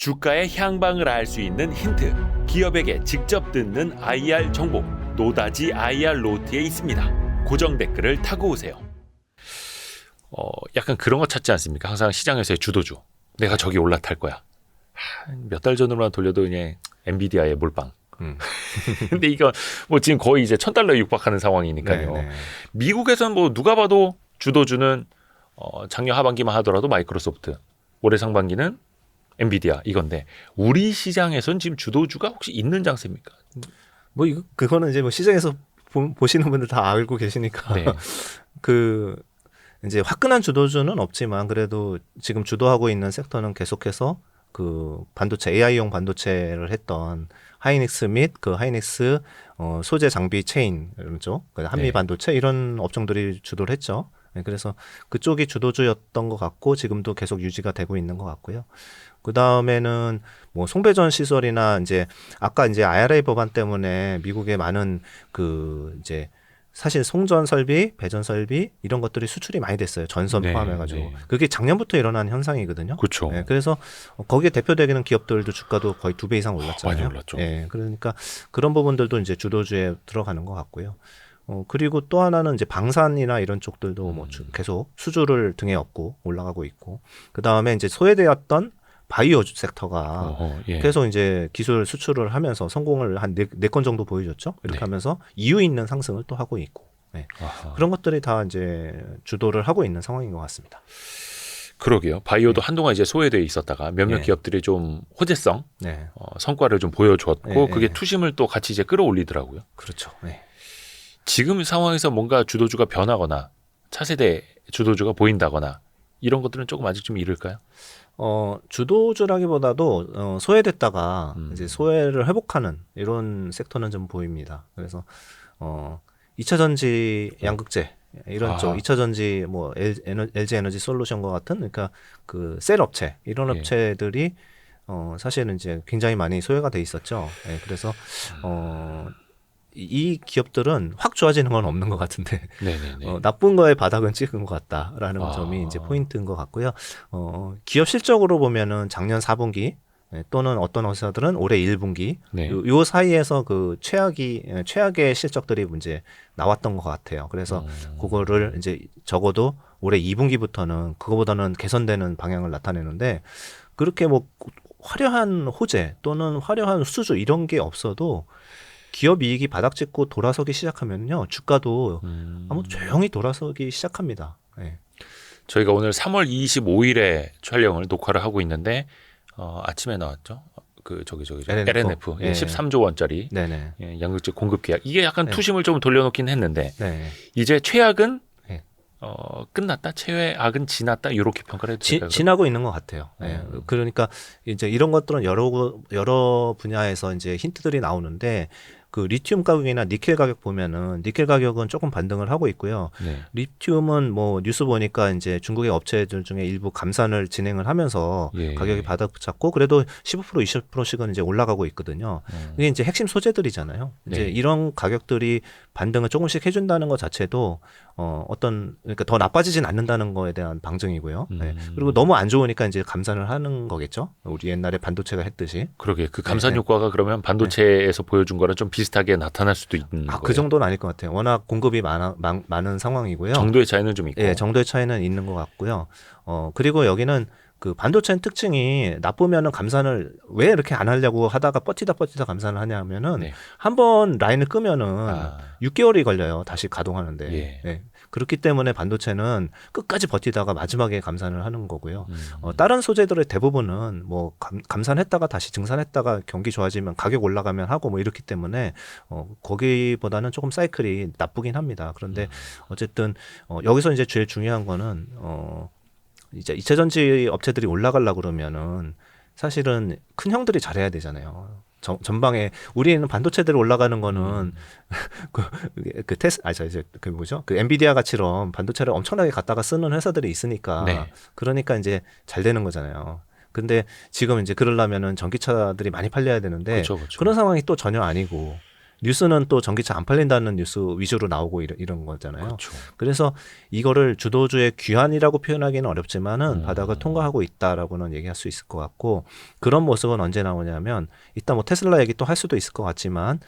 주가의 향방을 알 수 있는 힌트. 기업에게 직접 듣는 IR 정보. 노다지 IR 노트에 있습니다. 고정 댓글을 타고 오세요. 어, 약간 그런 거 찾지 않습니까? 항상 시장에서의 주도주. 내가 저기 올라탈 거야. 몇 달 전으로만 돌려도 그냥 엔비디아의 몰빵. 음. 근데 이거 뭐 지금 거의 이제 천 달러 육박하는 상황이니까요. 네, 네. 미국에서는 뭐 누가 봐도 주도주는 어, 작년 하반기만 하더라도 마이크로소프트, 올해 상반기는 엔비디아 이건데 우리 시장에선 지금 주도주가 혹시 있는 장세입니까? 뭐 이거 그거는 이제 뭐 시장에서 보, 보시는 분들 다 알고 계시니까 네. 그 이제 화끈한 주도주는 없지만 그래도 지금 주도하고 있는 섹터는 계속해서 그 반도체 AI용 반도체를 했던 하이닉스 및 그 하이닉스 어, 소재 장비 체인 이런 쪽, 그 한미 네. 반도체 이런 업종들이 주도를 했죠. 네, 그래서 그쪽이 주도주였던 것 같고 지금도 계속 유지가 되고 있는 것 같고요. 그 다음에는 뭐 송배전 시설이나 이제 아까 이제 IRA 법안 때문에 미국의 많은 그 이제 사실 송전 설비, 배전 설비 이런 것들이 수출이 많이 됐어요. 전선 네, 포함해가지고 네. 그게 작년부터 일어난 현상이거든요. 그렇죠. 네, 그래서 거기에 대표되는 기업들도 주가도 거의 두 배 이상 올랐잖아요. 많이 올랐죠. 예, 그러니까 그런 부분들도 이제 주도주에 들어가는 것 같고요. 어, 그리고 또 하나는 이제 방산이나 이런 쪽들도 뭐 음. 주- 계속 수주를 등에 업고 올라가고 있고, 그 다음에 이제 소외되었던 바이오 섹터가 어허, 예. 계속 이제 기술 수출을 하면서 성공을 한 네 건 정도 보여줬죠. 이렇게 네. 하면서 이유 있는 상승을 또 하고 있고, 네. 아하. 그런 것들이 다 이제 주도를 하고 있는 상황인 것 같습니다. 그러게요. 바이오도 한동안 이제 소외돼 있었다가 몇몇 네. 기업들이 좀 호재성 네, 어, 성과를 좀 보여줬고 네, 그게 네. 투심을 또 같이 이제 끌어올리더라고요. 그렇죠. 네. 지금 상황에서 뭔가 주도주가 변하거나 차세대 주도주가 보인다거나 이런 것들은 조금 아직 좀 이를까요? 어, 주도주라기보다도 어, 소외됐다가 음. 이제 소외를 회복하는 이런 섹터는 좀 보입니다. 그래서 어, 2차 전지 양극재 이런 아. 쪽 2차 전지 뭐 L, 에너, LG 에너지 솔루션과 같은 그러니까 그 셀 업체 이런 예. 업체들이 어, 사실은 이제 굉장히 많이 소외가 돼 있었죠. 예, 그래서 어, 이- 이 기업들은 확 좋아지는 건 없는 것 같은데. 어, 나쁜 거에 바닥은 찍은 것 같다라는 아. 점이 이제 포인트인 것 같고요. 어, 기업 실적으로 보면은 작년 4분기 예, 또는 어떤 회사들은 올해 1분기 네. 요, 요 사이에서 그 최악이 예, 최악의 실적들이 이제 나왔던 것 같아요. 그래서 음. 그거를 이제 적어도 올해 2분기부터는 그거보다는 개선되는 방향을 나타내는데 그렇게 뭐 화려한 호재 또는 화려한 수주 이런 게 없어도 기업 이익이 바닥 찍고 돌아서기 시작하면요 주가도 음. 아무튼 조용히 돌아서기 시작합니다. 예. 저희가 오늘 3월 25일에 촬영을 녹화를 하고 있는데 어, 아침에 나왔죠. 그 저기 저기 저 LNF. LNF 예, 예. 13조 원짜리 네네. 예, 양극재 공급 계약 이게 약간 네. 투심을 좀 돌려놓긴 했는데 네. 이제 최악은 네. 어, 끝났다 최악은 지났다 이렇게 평가를 해도 지, 될까요? 지나고 있는 것 같아요. 예. 음. 그러니까 이제 이런 것들은 여러 여러 분야에서 이제 힌트들이 나오는데 그 리튬 가격이나 니켈 가격 보면은 니켈 가격은 조금 반등을 하고 있고요. 네. 리튬은 뭐 뉴스 보니까 이제 중국의 업체들 중에 일부 감산을 진행을 하면서 예. 가격이 바닥 잡고 그래도 15% 20%씩은 이제 올라가고 있거든요. 음. 이게 이제 핵심 소재들이잖아요. 이제 네. 이런 가격들이 반등을 조금씩 해준다는 것 자체도 어, 어떤 그러니까 더 나빠지진 않는다는 거에 대한 방증이고요. 네. 음. 그리고 너무 안 좋으니까 이제 감산을 하는 거겠죠. 우리 옛날에 반도체가 했듯이. 그러게 그 감산 네, 네. 효과가 그러면 반도체에서 보여준 거랑 좀 비 슷하게 나타날 수도 있는 아, 거예요. 그 정도는 아닐 것 같아요. 워낙 공급이 많아, 많, 많은 상황이고요. 정도의 차이는 좀 있고. 예, 정도의 차이는 있는 것 같고요. 어, 그리고 여기는 그 반도체는 특징이 나쁘면은 감산을 왜 이렇게 안 하려고 하다가 버티다 버티다 감산을 하냐면은 네. 한번 라인을 끄면은 아, 6개월이 걸려요. 다시 가동하는데. 예. 예. 그렇기 때문에 반도체는 끝까지 버티다가 마지막에 감산을 하는 거고요. 음. 어, 다른 소재들의 대부분은 뭐 감, 감산했다가 다시 증산했다가 경기 좋아지면 가격 올라가면 하고 뭐 이렇기 때문에 어, 거기보다는 조금 사이클이 나쁘긴 합니다. 그런데 어쨌든 어, 여기서 이제 제일 중요한 거는 어, 이제 이차 전지 업체들이 올라가려 그러면은 사실은 큰 형들이 잘해야 되잖아요. 전, 전방에 우리는 반도체들이 올라가는 거는 그, 그 테스 아저 이제 그 뭐죠 그 엔비디아 가처럼 반도체를 엄청나게 갖다가 쓰는 회사들이 있으니까 네. 그러니까 이제 잘 되는 거잖아요. 근데 지금 이제 그러려면은 전기차들이 많이 팔려야 되는데 그렇죠, 그렇죠. 그런 상황이 또 전혀 아니고 뉴스는 또 전기차 안 팔린다는 뉴스 위주로 나오고 이런, 이런 거잖아요. 그렇죠. 그래서 이거를 주도주의 귀환이라고 표현하기는 어렵지만은 음. 바닥을 통과하고 있다라고는 얘기할 수 있을 것 같고 그런 모습은 언제 나오냐면 이따 뭐 테슬라 얘기 또 할 수도 있을 것 같지만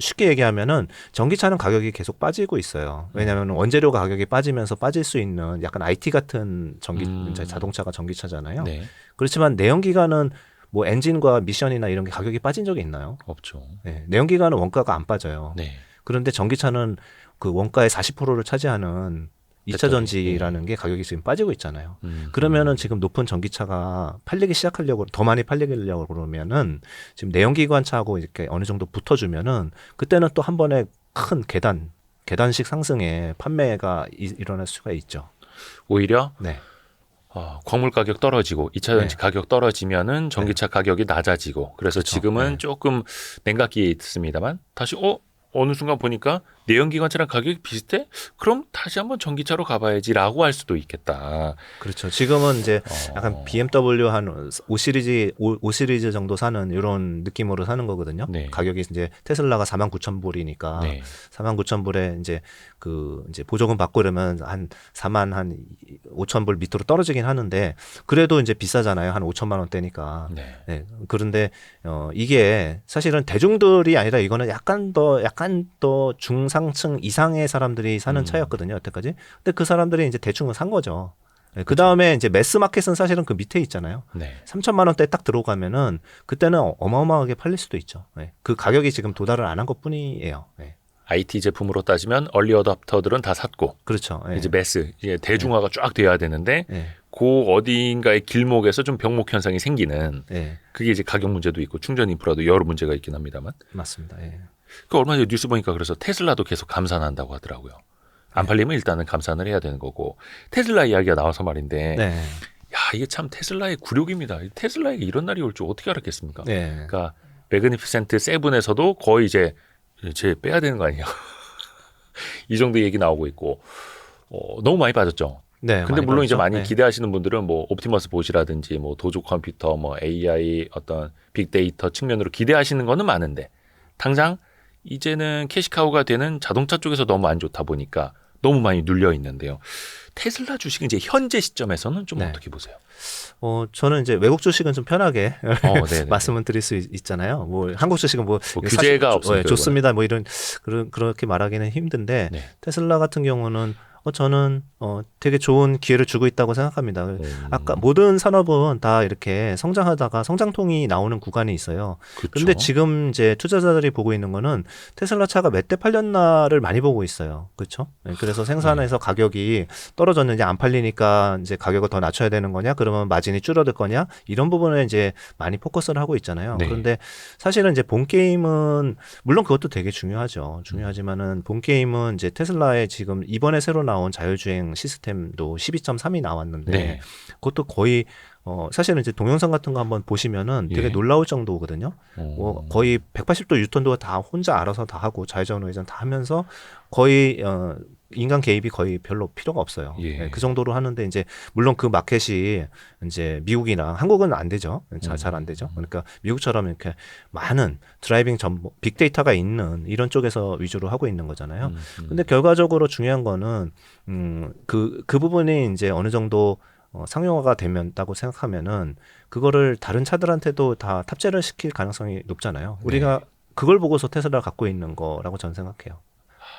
쉽게 얘기하면은 전기차는 가격이 계속 빠지고 있어요. 왜냐하면 원재료 가격이 빠지면서 빠질 수 있는 약간 IT 같은 전기 음. 자동차가 전기차잖아요. 네. 그렇지만 내연기관은 뭐 엔진과 미션이나 이런 게 가격이 빠진 적이 있나요? 없죠. 네. 내연기관은 원가가 안 빠져요. 네. 그런데 전기차는 그 원가의 40%를 차지하는 2차 배터리, 전지라는 게 가격이 지금 빠지고 있잖아요. 음. 그러면은 지금 높은 전기차가 팔리기 시작하려고 더 많이 팔리려고 그러면은 지금 내연기관 차하고 이렇게 어느 정도 붙어주면은 그때는 또 한 번에 큰 계단 계단식 상승의 판매가 이- 일어날 수가 있죠. 오히려 네, 어, 광물 가격 떨어지고 2차 전지 네. 가격 떨어지면은 전기차 가격이 낮아지고 그래서 그렇죠. 지금은 네. 조금 냉각기에 있습니다만 다시 어 어느 순간 보니까 내연기관차랑 가격이 비슷해? 그럼 다시 한번 전기차로 가봐야지라고 할 수도 있겠다. 그렇죠. 지금은 이제 어. 약간 BMW 한 5 시리즈 5, 시리즈 정도 사는 이런 느낌으로 사는 거거든요. 네. 가격이 이제 테슬라가 4만 9천 불이니까 네. 4만 9천 불에 이제 그 이제 보조금 받고 이러면 한 4만 한 5천 불 밑으로 떨어지긴 하는데 그래도 이제 비싸잖아요. 한 5천만 원대니까. 네. 네. 그런데 어 이게 사실은 대중들이 아니라 이거는 약간 더 약간 더 중 상층 이상의 사람들이 사는 음. 차였거든요. 여태까지. 근데 그 사람들이 이제 대충은 산 거죠. 네, 그 다음에 이제 매스 마켓은 사실은 그 밑에 있잖아요. 네. 3천만 원대 딱 들어가면은 그때는 어마어마하게 팔릴 수도 있죠. 네. 그 가격이 지금 도달을 안 한 것뿐이에요. 네. IT 제품으로 따지면 얼리 어답터들은 다 샀고 그렇죠. 네. 이제 매스 이제 대중화가 쫙 돼야 되는데 네. 그 어딘가의 길목에서 좀 병목 현상이 생기는 네. 그게 이제 가격 문제도 있고 충전 인프라도 여러 문제가 있긴 합니다만 맞습니다. 예. 그 얼마 전에 뉴스 보니까 그래서 테슬라도 계속 감산한다고 하더라고요. 안 네. 팔리면 일단은 감산을 해야 되는 거고 테슬라 이야기가 나와서 말인데 네. 야 이게 참 테슬라의 굴욕입니다. 테슬라에게 이런 날이 올 줄 어떻게 알았겠습니까? 네. 그러니까 레그니피센트 세븐에서도 거의 이제 제 빼야 되는 거 아니에요? 이 정도 얘기 나오고 있고 어, 너무 많이 빠졌죠. 네. 근데 물론 이제 빠졌죠. 많이 네. 기대하시는 분들은 뭐 옵티머스 보시라든지 뭐 도조 컴퓨터 뭐 AI 어떤 빅데이터 측면으로 기대하시는 거는 많은데 당장 이제는 캐시카우가 되는 자동차 쪽에서 너무 안 좋다 보니까 너무 많이 눌려 있는데요. 테슬라 주식은 이제 현재 시점에서는 좀 네. 어떻게 보세요? 어, 저는 이제 외국 주식은 좀 편하게 어, 네네. 말씀을 드릴 수 있, 잖아요뭐 한국 주식은 뭐, 뭐 규제가 좋- 없으니까 예, 좋습니다. 뭐 이런 그런 그렇게 말하기는 힘든데 네. 테슬라 같은 경우는 어, 저는 어, 되게 좋은 기회를 주고 있다고 생각합니다. 음, 아까 모든 산업은 다 이렇게 성장하다가 성장통이 나오는 구간이 있어요. 그쵸? 근데 지금 이제 투자자들이 보고 있는 거는 테슬라 차가 몇 대 팔렸나를 많이 보고 있어요. 그렇죠? 그래서 생산해서 가격이 떨어졌는지 안 팔리니까 이제 가격을 더 낮춰야 되는 거냐? 그러면 마진이 줄어들 거냐? 이런 부분에 이제 많이 포커스를 하고 있잖아요. 네. 그런데 사실은 이제 본 게임은 물론 그것도 되게 중요하죠. 중요하지만은 본 게임은 이제 테슬라의 지금 이번에 새로 나온 자율주행 시스템도 12.3이 나왔는데 네. 그것도 거의 어 사실은 이제 동영상 같은 거 한번 보시면은 되게 예. 놀라울 정도거든요. 어, 뭐 거의 180도 유턴도 다 혼자 알아서 다 하고 좌회전 우회전 다 하면서 거의 어 인간 개입이 거의 별로 필요가 없어요. 예. 네, 그 정도로 하는데 이제 물론 그 마켓이 이제 미국이나 한국은 안 되죠. 음. 잘안 되죠. 그러니까 미국처럼 이렇게 많은 드라이빙 정보, 빅데이터가 있는 이런 쪽에서 위주로 하고 있는 거잖아요. 음, 음. 근데 결과적으로 중요한 거는 음그 그 부분이 이제 어느 정도 어, 상용화가 되면다고 생각하면은 그거를 다른 차들한테도 다 탑재를 시킬 가능성이 높잖아요. 우리가 그걸 보고서 테슬라 갖고 있는 거라고 저는 생각해요.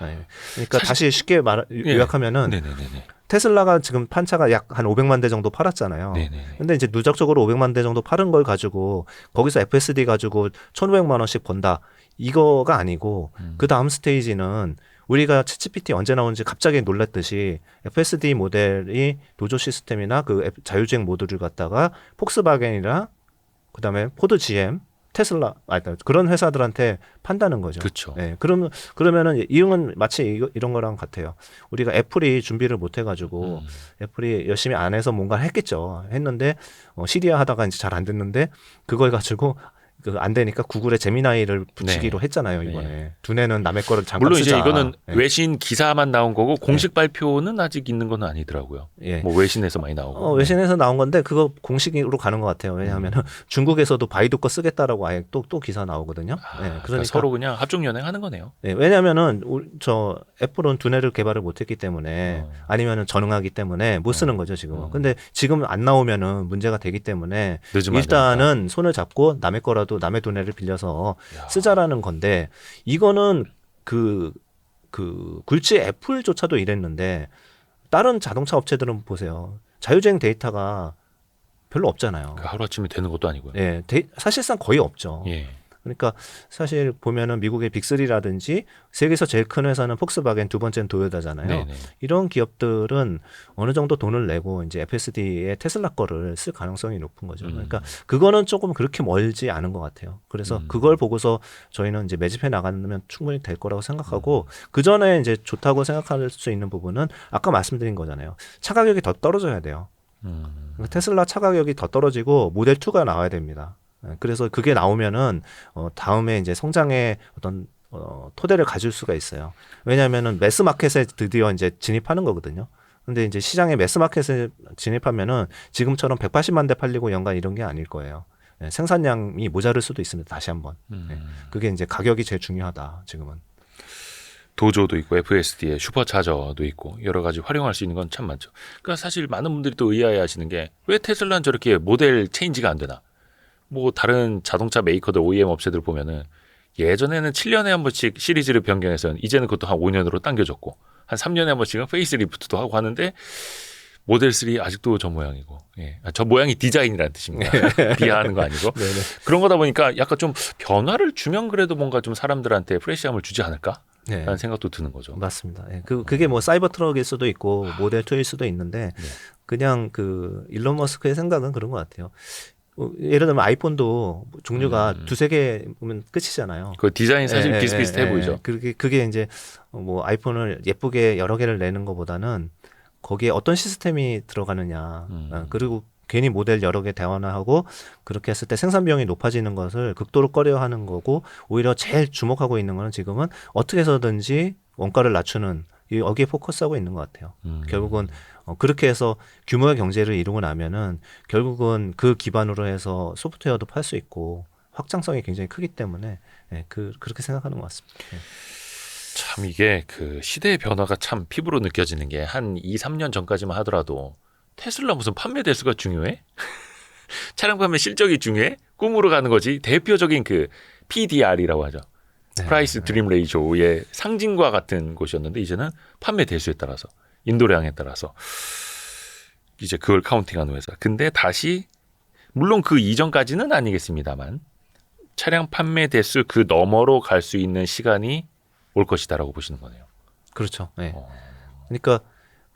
네. 그러니까 사실- 다시 쉽게 말 예. 요약하면은 네네네네. 테슬라가 지금 판 차가 약 한 500만 대 정도 팔았잖아요. 네네. 근데 이제 누적적으로 500만 대 정도 팔은 걸 가지고 거기서 FSD 가지고 1,500만 원씩 번다. 이거가 아니고 음. 그 다음 스테이지는 우리가 챗GPT 언제 나오는지 갑자기 놀랐듯이 FSD 모델이 노조 시스템이나 그 앱- 자율주행 모듈을 갖다가 폭스바겐이나 그다음에 포드 GM, 테슬라 아 그런 회사들한테 판다는 거죠. 그렇죠. 네, 그러면 그러면은 이용은 마치 이거, 이런 거랑 같아요. 우리가 애플이 준비를 못 해가지고 음. 애플이 열심히 안 해서 뭔가 했겠죠. 했는데 어, 시리아 하다가 이제 잘 안 됐는데 그걸 가지고 그안 되니까 구글에 제미나이를 붙이기로 했잖아요 이번에 두뇌는 남의 거를 잠깐 물론 쓰자. 이제 이거는 예. 외신 기사만 나온 거고 공식 발표는 아직 있는 건 아니더라고요. 예. 뭐 외신에서 많이 나오고. 어, 외신에서 나온 건데 그거 공식으로 가는 것 같아요. 왜냐하면 음. 중국에서도 바이두 거 쓰겠다라고 아예 또또 기사 나오거든요. 아, 예, 그러니까 그러니까 서로 그냥 합종 연행하는 거네요. 예, 왜냐하면은 저 애플은 두뇌를 개발을 못했기 때문에 어. 아니면은 전응하기 때문에 못 쓰는 거죠 지금은. 어. 근데 지금 안 나오면은 문제가 되기 때문에 일단은 손을 잡고 남의 거라 도 남의 두뇌를 빌려서 야. 쓰자라는 건데 이거는 그, 그 굴지 애플조차도 이랬는데 다른 자동차 업체들은 보세요. 자율주행 데이터가 별로 없잖아요. 그 하루 아침에 되는 것도 아니고요. 예, 데이- 사실상 거의 없죠. 예. 그러니까 사실 보면은 미국의 빅3라든지 세계에서 제일 큰 회사는 폭스바겐 두 번째는 도요타잖아요. 네네. 이런 기업들은 어느 정도 돈을 내고 이제 FSD에 테슬라 거를 쓸 가능성이 높은 거죠. 음. 그러니까 그거는 조금 그렇게 멀지 않은 것 같아요. 그래서 음. 그걸 보고서 저희는 이제 매집해 나가면 충분히 될 거라고 생각하고 음. 그 전에 이제 좋다고 생각할 수 있는 부분은 아까 말씀드린 거잖아요. 차 가격이 더 떨어져야 돼요. 음. 테슬라 차 가격이 더 떨어지고 모델 2가 나와야 됩니다. 예, 그래서 그게 나오면은 어, 다음에 이제 성장의 어떤 어, 토대를 가질 수가 있어요. 왜냐하면은 매스 마켓에 드디어 이제 진입하는 거거든요. 근데 이제 시장에 매스 마켓에 진입하면은 지금처럼 180만 대 팔리고 연간 이런 게 아닐 거예요. 예, 생산량이 모자랄 수도 있습니다. 다시 한번. 음. 네. 그게 이제 가격이 제일 중요하다. 지금은. 도조도 있고 FSD에 슈퍼차저도 있고 여러 가지 활용할 수 있는 건 참 많죠. 그러니까 사실 많은 분들이 또 의아해하시는 게 왜 테슬라는 저렇게 모델 체인지가 안 되나? 뭐 다른 자동차 메이커들 OEM 업체들 보면은 예전에는 7년에 한 번씩 시리즈를 변경해서 이제는 그것도 한 5년으로 당겨졌고 한 3년에 한 번씩은 페이스리프트도 하고 하는데 모델 3 아직도 저 모양이고 예. 아, 저 모양이 디자인이라는 뜻입니다. 비하하는 거 아니고 네네. 그런 거다 보니까 약간 좀 변화를 주면 그래도 뭔가 좀 사람들한테 프레시함을 주지 않을까? 네. 라는 생각도 드는 거죠. 맞습니다. 예, 그 그게 뭐 사이버 트럭일 수도 있고 모델 2일 수도 있는데 네. 그냥 그 일론 머스크의 생각은 그런 것 같아요. 어, 예를 들면 아이폰도 종류가 음. 두세 개면 끝이잖아요. 그 디자인 사실 예, 비슷비슷해 예, 예. 보이죠. 그게 그게 이제 뭐 아이폰을 예쁘게 여러 개를 내는 것보다는 거기에 어떤 시스템이 들어가느냐. 음. 어, 그리고 괜히 모델 여러 개 대환하고 그렇게 했을 때 생산 비용이 높아지는 것을 극도로 꺼려하는 거고 오히려 제일 주목하고 있는 거는 지금은 어떻게 해서든지 원가를 낮추는 이 여기에 포커스하고 있는 것 같아요. 음. 결국은 어, 그렇게 해서 규모의 경제를 이루고 나면은 결국은 그 기반으로 해서 소프트웨어도 팔 수 있고 확장성이 굉장히 크기 때문에 예, 그 그렇게 생각하는 것 같습니다. 예. 참 이게 그 시대의 변화가 참 피부로 느껴지는 게 한 2, 3년 전까지만 하더라도 테슬라 무슨 판매 대수가 중요해? 차량 판매 실적이 중요해? 꿈으로 가는 거지. 대표적인 그 PDR이라고 하죠. 네. 프라이스 드림 레이쇼의 상징과 같은 곳이었는데 이제는 판매 대수에 따라서 인도량에 따라서 이제 그걸 카운팅하는 회사. 근데 다시 물론 그 이전까지는 아니겠습니다만 차량 판매 대수 그 너머로 갈 수 있는 시간이 올 것이다라고 보시는 거네요. 그렇죠. 예. 어. 그러니까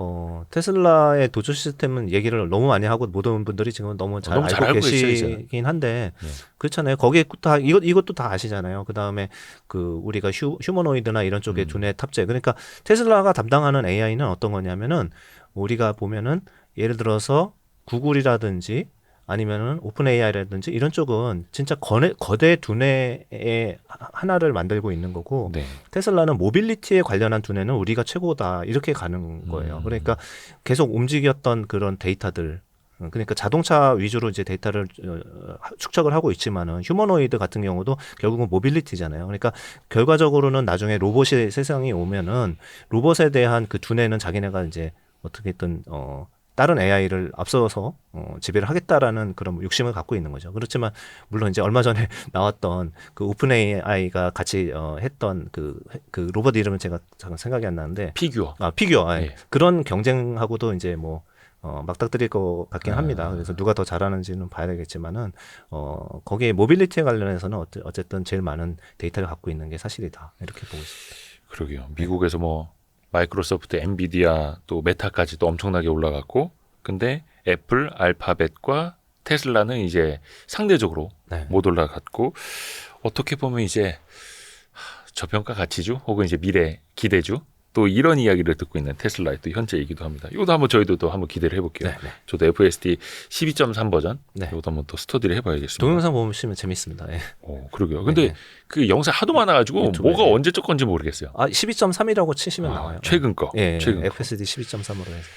어, 테슬라의 도조 시스템은 얘기를 너무 많이 하고 모든 분들이 지금 너무 잘 너무 잘 알고 알고 계시긴 한데 네. 그렇잖아요. 거기에 다 이것 이것도 다 아시잖아요. 그 다음에 그 우리가 휴, 휴머노이드나 이런 쪽에 음. 두뇌 탑재. 그러니까 테슬라가 담당하는 AI는 어떤 거냐면은 우리가 보면은 예를 들어서 구글이라든지 아니면은 오픈 AI라든지 이런 쪽은 진짜 거대, 거대 두뇌의 하- 하나를 만들고 있는 거고 네. 테슬라는 모빌리티에 관련한 두뇌는 우리가 최고다 이렇게 가는 거예요. 음. 그러니까 계속 움직였던 그런 데이터들 어, 그러니까 자동차 위주로 이제 데이터를 어, 축적을 하고 있지만은 휴머노이드 같은 경우도 결국은 모빌리티잖아요. 그러니까 결과적으로는 나중에 로봇이 세상이 오면은 로봇에 대한 그 두뇌는 자기네가 이제 어떻게든 어 다른 AI를 앞서서 어, 지배를 하겠다라는 그런 욕심을 갖고 있는 거죠. 그렇지만 물론 이제 얼마 전에 나왔던 그 오픈 AI가 같이 어, 했던 그, 그 로봇 이름은 제가 잠깐 생각이 안 나는데 피규어. 아 피규어 예. 예. 그런 경쟁하고도 이제 뭐 어, 맞닥뜨릴 것 같긴 아. 합니다. 그래서 누가 더 잘하는지는 봐야 되겠지만은 어, 거기에 모빌리티에 관련해서는 어째- 어쨌든 제일 많은 데이터를 갖고 있는 게 사실이다 이렇게 보고 있습니다. 그러게요. 미국에서 뭐 마이크로소프트, 엔비디아 또 메타까지도 엄청나게 올라갔고 근데 애플, 알파벳과 테슬라는 이제 상대적으로 네. 못 올라갔고 어떻게 보면 이제 하, 저평가 가치주 혹은 이제 미래 기대주 또 이런 이야기를 듣고 있는 테슬라의 또 현재이기도 합니다. 이것도 한번 저희도 또 한번 기대를 해볼게요. 네, 네. 저도 FSD 12.3 버전 네. 이것도 한번 또 스터디를 해봐야겠습니다. 동영상 보시면 재밌습니다. 예. 어, 그러게요. 근데 네. 그 영상 하도 많아가지고 유튜브에. 뭐가 언제 적 건지 모르겠어요. 아 12.3이라고 치시면 아, 나와요. 최근 거, 예, 예, 최근 거. FSD 12.3으로 해서.